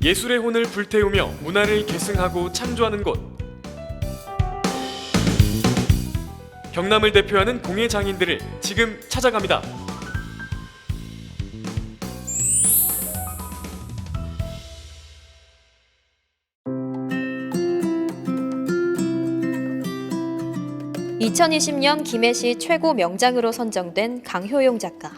예술의 혼을 불태우며 문화를 계승하고 창조하는 곳. 경남을 대표하는 공예 장인들을 지금 찾아갑니다. (2020년) 김해시 최고 명장으로 선정된 강효용 작가.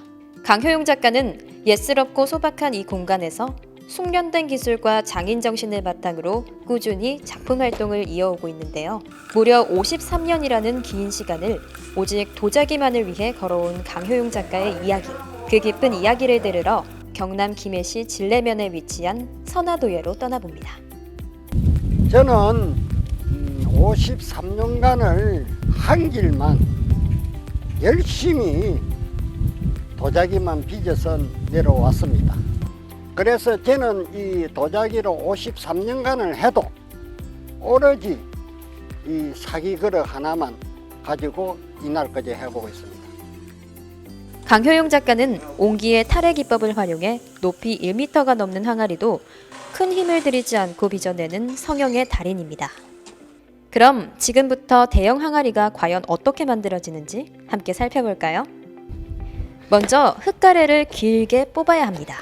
강효용 작가는 예스럽고 소박한 이 공간에서 숙련된 기술과 장인 정신을 바탕으로 꾸준히 작품 활동을 이어오고 있는데요. 무려 53년이라는 긴 시간을 오직 도자기만을 위해 걸어온 강효용 작가의 이야기. 그 깊은 이야기를 들으러 경남 김해시 진례면에 위치한 선화도예로 떠나봅니다. 저는 음, 53년간을 한 길만 열심히 도자기만 빚어서 내려왔습니다. 그래서 저는 이 도자기로 53년간을 해도 오로지 이 사기 그릇 하나만 가지고 이날까지 해보고 있습니다. 강효용 작가는 옹기의 탈의 기법을 활용해 높이 1m가 넘는 항아리도 큰 힘을 들이지 않고 빚어내는 성형의 달인입니다. 그럼 지금부터 대형 항아리가 과연 어떻게 만들어지는지 함께 살펴볼까요? 먼저 흙가래를 길게 뽑아야 합니다.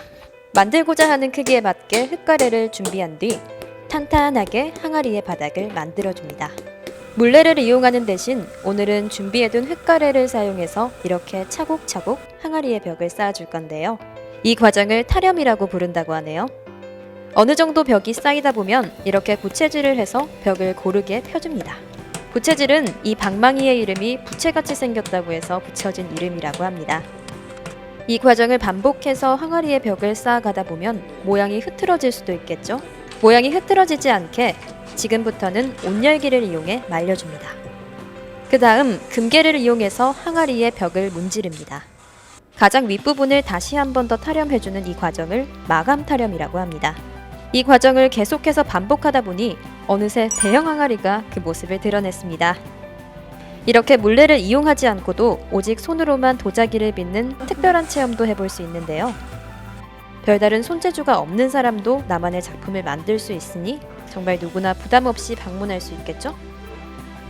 만들고자 하는 크기에 맞게 흙가래를 준비한 뒤 탄탄하게 항아리의 바닥을 만들어줍니다. 물레를 이용하는 대신 오늘은 준비해둔 흙가래를 사용해서 이렇게 차곡차곡 항아리의 벽을 쌓아줄 건데요. 이 과정을 타렴이라고 부른다고 하네요. 어느 정도 벽이 쌓이다 보면 이렇게 부채질을 해서 벽을 고르게 펴줍니다. 부채질은 이 방망이의 이름이 부채같이 생겼다고 해서 붙여진 이름이라고 합니다. 이 과정을 반복해서 항아리의 벽을 쌓아가다 보면 모양이 흐트러질 수도 있겠죠? 모양이 흐트러지지 않게 지금부터는 온열기를 이용해 말려줍니다. 그 다음 금괴를 이용해서 항아리의 벽을 문지릅니다. 가장 윗부분을 다시 한 번 더 타렴해주는 이 과정을 마감 타렴이라고 합니다. 이 과정을 계속해서 반복하다 보니 어느새 대형 항아리가 그 모습을 드러냈습니다. 이렇게 물레를 이용하지 않고도 오직 손으로만 도자기를 빚는 특별한 체험도 해볼 수 있는데요. 별다른 손재주가 없는 사람도 나만의 작품을 만들 수 있으니 정말 누구나 부담 없이 방문할 수 있겠죠?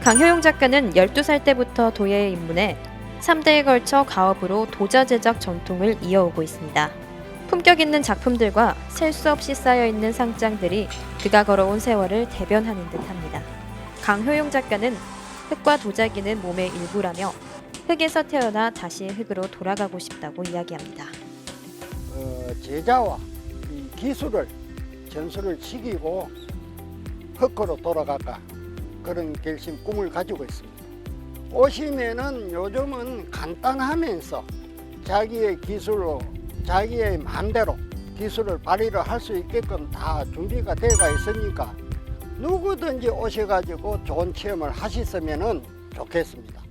강효용 작가는 12살 때부터 도예에 입문해 3대에 걸쳐 가업으로 도자 제작 전통을 이어오고 있습니다. 품격 있는 작품들과 셀 수 없이 쌓여 있는 상장들이 그가 걸어온 세월을 대변하는 듯합니다. 강효용 작가는 흙과 도자기는 몸의 일부라며 흙에서 태어나 다시 흙으로 돌아가고 싶다고 이야기합니다. 어, 제자와 이 기술을 전수를 시키고 흑으로 돌아갈까 그런 결심 꿈을 가지고 있습니다. 오시면은 요즘은 간단하면서 자기의 기술로 자기의 마음대로 기술을 발휘를 할 수 있게끔 다 준비가 되어 있으니까 누구든지 오셔가지고 좋은 체험을 하셨으면 좋겠습니다.